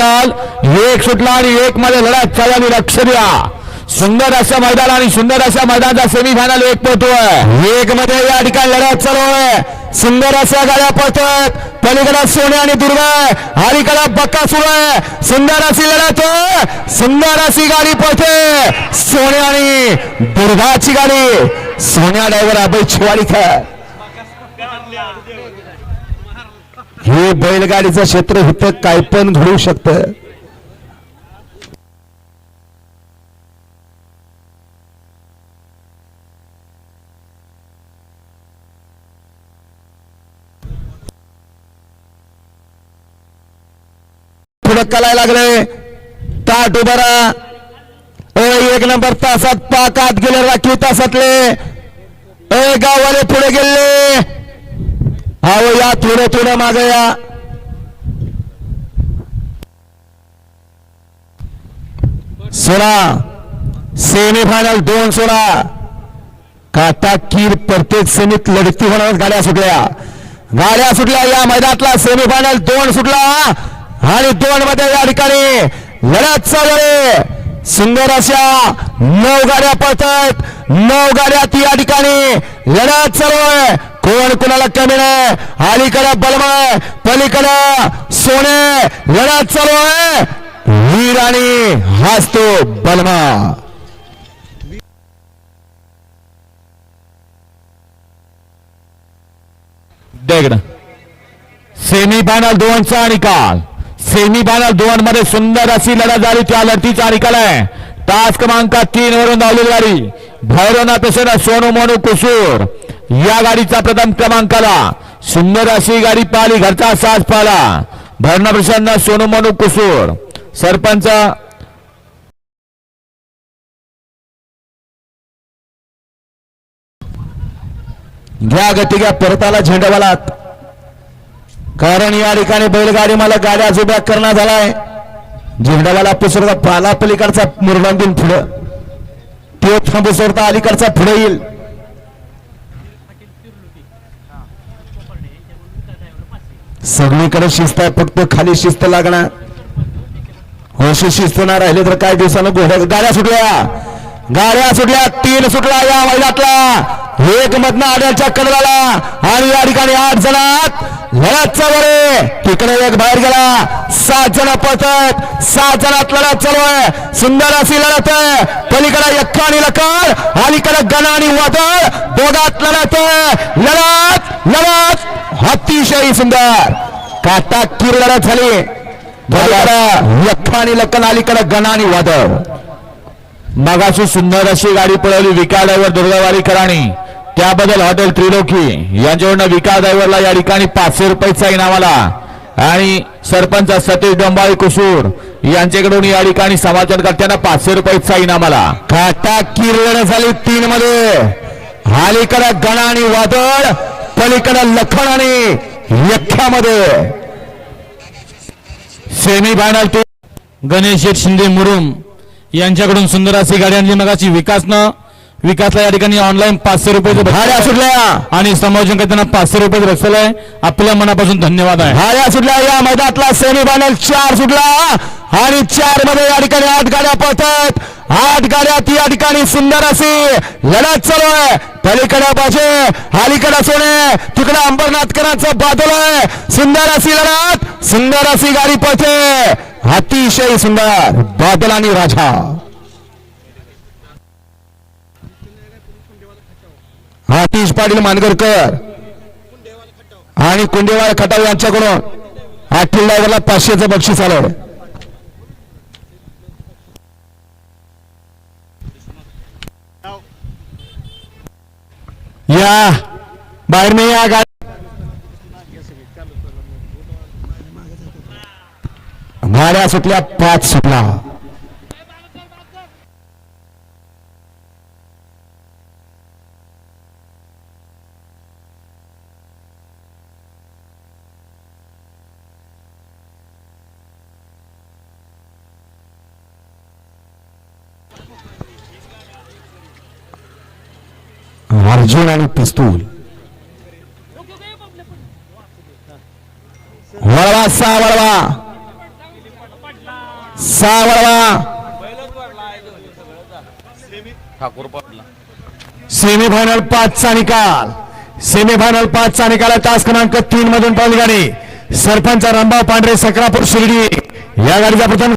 एक सुटला आणि एक मध्ये लढत चालली लक्ष द्या. सुंदर अशा मैदान आणि सुंदर अशा मैदानाचा सेमीफायनल एक पोहतोय एक मध्ये या ठिकाणी लढत चालू आहे. सुंदर अशा गाड्या पळतात पलीकडे सोने आणि दुर्गा अलीकडे बक्का सुरू आहे. सुंदर अशी लढत सुंदर अशी गाडी पळते. सोने आणि दुर्गाची गाडी. सोन्या डायव्हर अभय शिवाडीकर हे बैलगाडीचं क्षेत्र होतं काय पण घडू शकतं. पुढे लागले. ताट उभारा ओ एक नंबर तासात पाकात गेले राखीव तासातले. ए गाववाले पुढे गेले. आव या थोडं थोडं मागे या. सोळा सेमीफायनल दोन सोळा. काटा कीर प्रत्येक सेमीत लढती होणार गाड्या सुटल्या. गाड्या सुटल्या या मैदानातला सेमीफायनल दोन सुटला आणि दोन मध्ये या ठिकाणी लढत चालू सुंदर अशा नऊ गाड्या पळतात नऊ गाड्यात या ठिकाणी लढत चालू आहे कोण कुणाला कमी नाही? अलीकडे बलमय पलीकडे सोने लढत चालू आहे. वीर आणि बलमा. देगड सेमीफायनल दोनचा निकाल. सेमीफायनल दोन मध्ये सुंदर अशी लढत झाली त्या लढतीचा निकाल आहे. तास क्रमांक तीन वरून धावली गाडी. भैरवना पेशेना सोनू मोनू कुसूर. या गाडीचा प्रथम क्रमांक आला सुंदर अशी गाडी पाहिली घरचा साज पाहिला. भरणा प्रसन्न सोनू मनू कुसूर. सरपंच घ्या गती घ्या परताला झेंडवालात कारण या ठिकाणी बैलगाडी मला गाड्या उभ्या करण्यात झालाय. झेंडावाला पुसरता पाला पलीकडचा मुरडांबीन पुढं. तो थांबसरता अलीकडचा पुढे येईल. सगळीकडे शिस्त आहे फक्त खाली शिस्त लागणार. होशी शिस्त ना राहिले तर काही दिवसानं घोड्या गाड्या सुटल्या. गाड्या सुटल्या तीन सुटला या मैदानातला एक मधनं आड्याच्या कडवाला आणि या ठिकाणी आठ जणात लढत चालू आहे तिकडे एक बाहेर गेला. सात जण पळतात. सात जणात लढत चालू आहे. सुंदर अशी लढत आहे. पलीकडे यक्का आणि लकार. अलीकडे गणा आणि वादळ. दोघात लढत आहे. लढत लढत. अतिशय सुंदर. काटा किर झाली. यक्का आणि लक्कन अलीकडे गणा आणि वादळ. मगाशी सुंदर अशी गाडी पळवली विका ड्रायव्हर दुर्गावारीकरांनी त्याबद्दल हॉटेल त्रिलोकी. यांच्याकडनं विका ड्रायव्हरला या ठिकाणी पाचशे रुपयाचा इनाम आला. आणि सरपंच सतीश डोंबाळी कुसूर यांच्याकडून या ठिकाणी समाचारकर्त्यांना पाचशे रुपयाचा इनाम आला. काटा किरवण झाली तीन मध्ये अलीकडे गणा आणि वादळ. पलीकडे लखन आणि यख्यामध्ये. सेमी फायनल गणेश शेठ शिंदे मुरुम यांच्याकडून सुंदर अशी गाडी आणली. मगाची विकासनं विकासला या ठिकाणी ऑनलाईन पाचशे रुपये भाड्या सुटल्या. आणि समायोजन करताना पाचशे रुपये बसलेलं आहे. आपल्या मनापासून धन्यवाद आहे. भाड्या सुटल्या. या मैदानातला सेमी फायनल चार सुटला. आणि चारमध्ये या ठिकाणी आठ गाड्या पळतात. गाड्यात या ठिकाणी सुंदर अशी लढत चालू आहे. पलीकडे बाजे अलीकडे सोने तिकडे अंबरनाथकरांचं बादल आहे. सुंदर अशी लढत सुंदर अशी गाडी पळते. अतिशय सुंदर बादल आणि राजा. आतिश पाटील मानगरकर आणि कुंडेवाळ खटाव यांच्याकडून आठ ड्रायव्हरला पाचशेचं बक्षीस आलं. या बाहेर नाही या गाडी. गाड्या सुटल्या पाच सुटला अर्जुन आणि पिस्तूल वळवा सा वळवा. सा वळवा. ठाकूर पाटला सेमीफायनल पाचचा निकाल. सेमीफायनल पाचचा निकाल आहे. तास क्रमांक तीन मधून पळाली गाडी सरपंच रामभाऊ पांढरे सकरापूर शिर्डी. या गाडीचा प्रथम